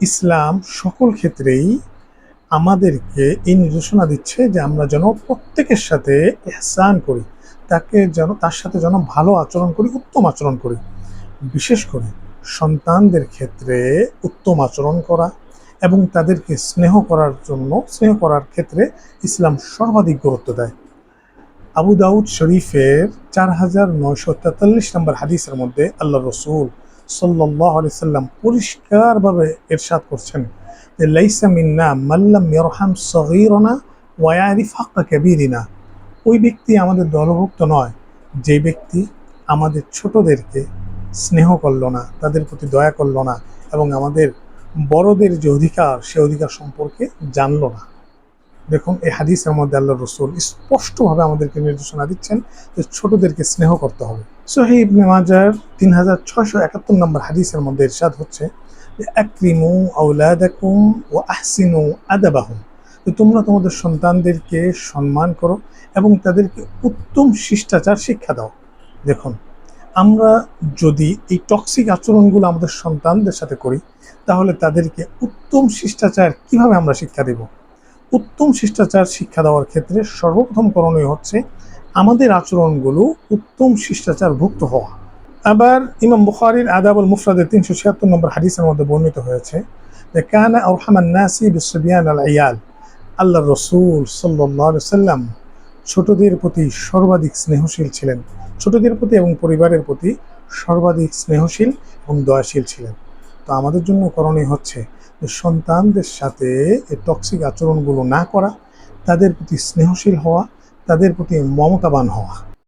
ইসলাম সকল ক্ষেত্রেই আমাদেরকে এই নির্দেশনা দিচ্ছে যে আমরা যেন প্রত্যেকের সাথে এহসান করি, তাকে যেন, তার সাথে যেন ভালো আচরণ করি, উত্তম আচরণ করি। বিশেষ করে সন্তানদের ক্ষেত্রে উত্তম আচরণ করা এবং তাদেরকে স্নেহ করার জন্য, স্নেহ করার ক্ষেত্রে ইসলাম সর্বাধিক গুরুত্ব দেয়। আবু দাউদ শরীফের চার হাজার নয়শো তেতাল্লিশ নম্বর হাদিসের মধ্যে আল্লাহ রসুল সাল্লাহ আলি সাল্লাম পরিষ্কারভাবে এরশাদ করছেন যে, লাইসা মিন্না মাল্লাম ইরহাম সগীরনা ওয়ারিফ হাক্কা কাবীরিনা। ওই ব্যক্তি আমাদের দলভুক্ত নয়, যে ব্যক্তি আমাদের ছোটদেরকে স্নেহ করল না, তাদের প্রতি দয়া করল না এবং আমাদের বড়দের যে অধিকার, সে অধিকার সম্পর্কে জানলো না। দেখুন, এই হাদিসের মধ্যে আল্লাহ রসুল স্পষ্টভাবে আমাদেরকে নির্দেশনা দিচ্ছেন যে ছোটদেরকে স্নেহ করতে হবে। সোহি ইবনে মাজার তিন হাজার ছয়শো একাত্তর নম্বর হাদিসের মধ্যে ইরশাদ হচ্ছে আকরিমু আউলাদাকুম ও আহসিনু আদাবাহুম। যে তোমরা তোমাদের সন্তানদেরকে সম্মান করো এবং তাদেরকে উত্তম শিষ্টাচার শিক্ষা দাও। দেখুন, আমরা যদি এই টক্সিক আচরণগুলো আমাদের সন্তানদের সাথে করি, তাহলে তাদেরকে উত্তম শিষ্টাচার কীভাবে আমরা শিক্ষা দেব? উত্তম শিষ্টাচার শিক্ষা দেওয়ার ক্ষেত্রে সর্বপ্রথম করণীয় হচ্ছে আমাদের আচরণগুলো উত্তম শিষ্টাচার ভুক্ত হওয়া। আবার ইমাম বুখারির আদাবুল মুফরাদের তিনশো ছিয়াত্তর নম্বর হাদিসের মধ্যে বর্ণিত হয়েছে যে, কানা আরহামান নাসি বিসবিয়ান আল আয়াল আল্লাহ রসুল সাল্লাহ সাল্লাম ছোটদের প্রতি সর্বাধিক স্নেহশীল ছিলেন। ছোটদের প্রতি এবং পরিবারের প্রতি সর্বাধিক স্নেহশীল এবং দয়াশীল ছিলেন। তো আমাদের জন্য করণীয় হচ্ছে যে সন্তানদের সাথে এই টক্সিক আচরণগুলো না করা, তাদের প্রতি স্নেহশীল হওয়া, তাদের প্রতি মমতাবান হওয়া।